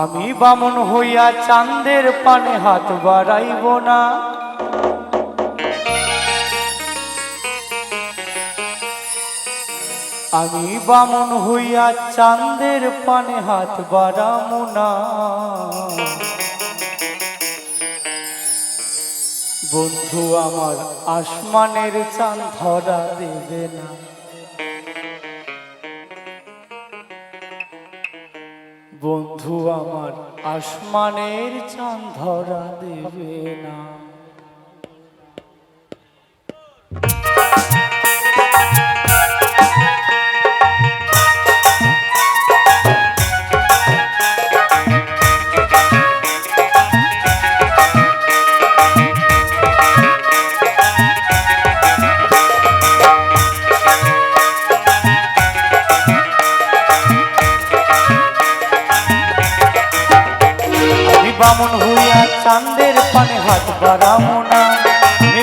আমি বামন হইয়া চাঁদের পানে হাত বাড়াইব না। আমি বামন হইয়া চাঁদের পানে হাত বাড়ামো না। বন্ধু, আমার আসমানের চাঁদ ধরা দেবে না। বন্ধু আমার আসমানের চাঁদ ধরা দেবে না।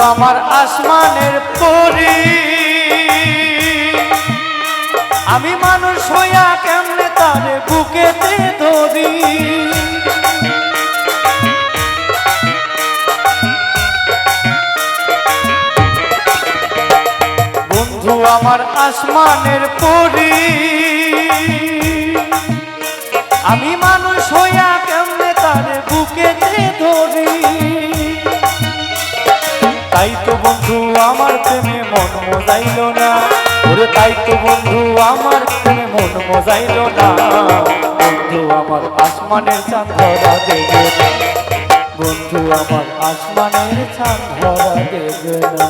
আমার আসমানের পরি। আমি মানুষ হইয়া কেমনে তারে বুকেতে ধরি? বন্ধু আমার আসমানের পরি। আমি মানুষ হইয়া কেমনে তারে বুকেতে ধরি? তাই তো বন্ধু, আমার প্রেমে মন মজাইল না। ওরে তাই তো বন্ধু, আমার প্রেমে মন মজাইল না। বন্ধু, আমার আসমানের চাঁদ দেবে না। বন্ধু, আমার আসমানের চাঁদ দেবে না।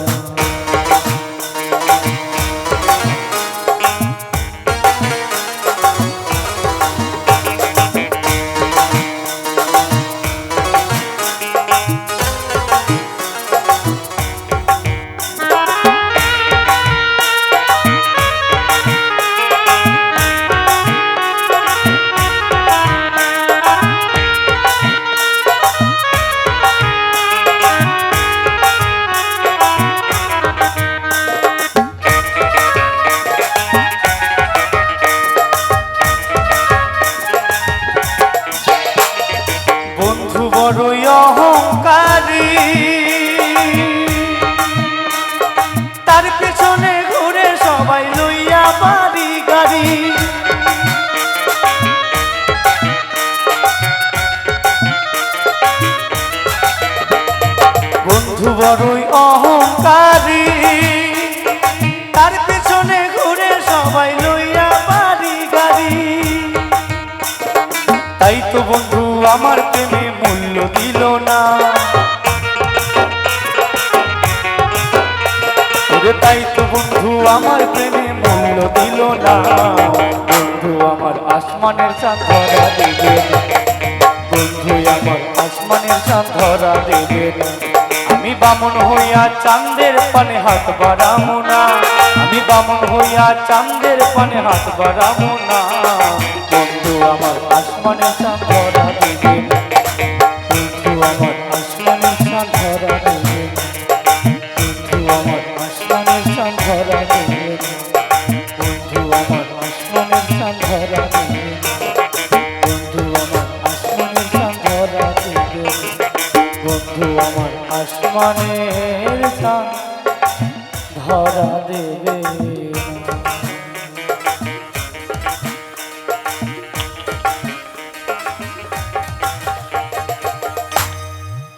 তার পেছনে ঘুরে সবাই লইয়া বাড়ি গাড়ি। বন্ধু বড়ই অহংকারী। তার পেছনে ঘুরে সবাই লইয়া বাড়ি গাড়ি। তাই তো বন্ধু আমার প্রেমে ওরে তাই তো বন্ধু, আমার প্রেমে মূল্য দিল না। বন্ধু, আমার আসমানের চাঁদ ধরা দেবে বন্ধু, আমার আসমানের চাঁদ ধরা দেবে আমি বামন হইয়া চাঁদের পানে হাত বাড়ামো না। আমি বামন হইয়া চাঁদের পানে হাত বাড়ামো না। বন্ধু, আমার আসমানের চাঁদ ধরা দেবে বন্ধু, আমার আসমানের চাঁদ ধরা मन सा धरा देवे।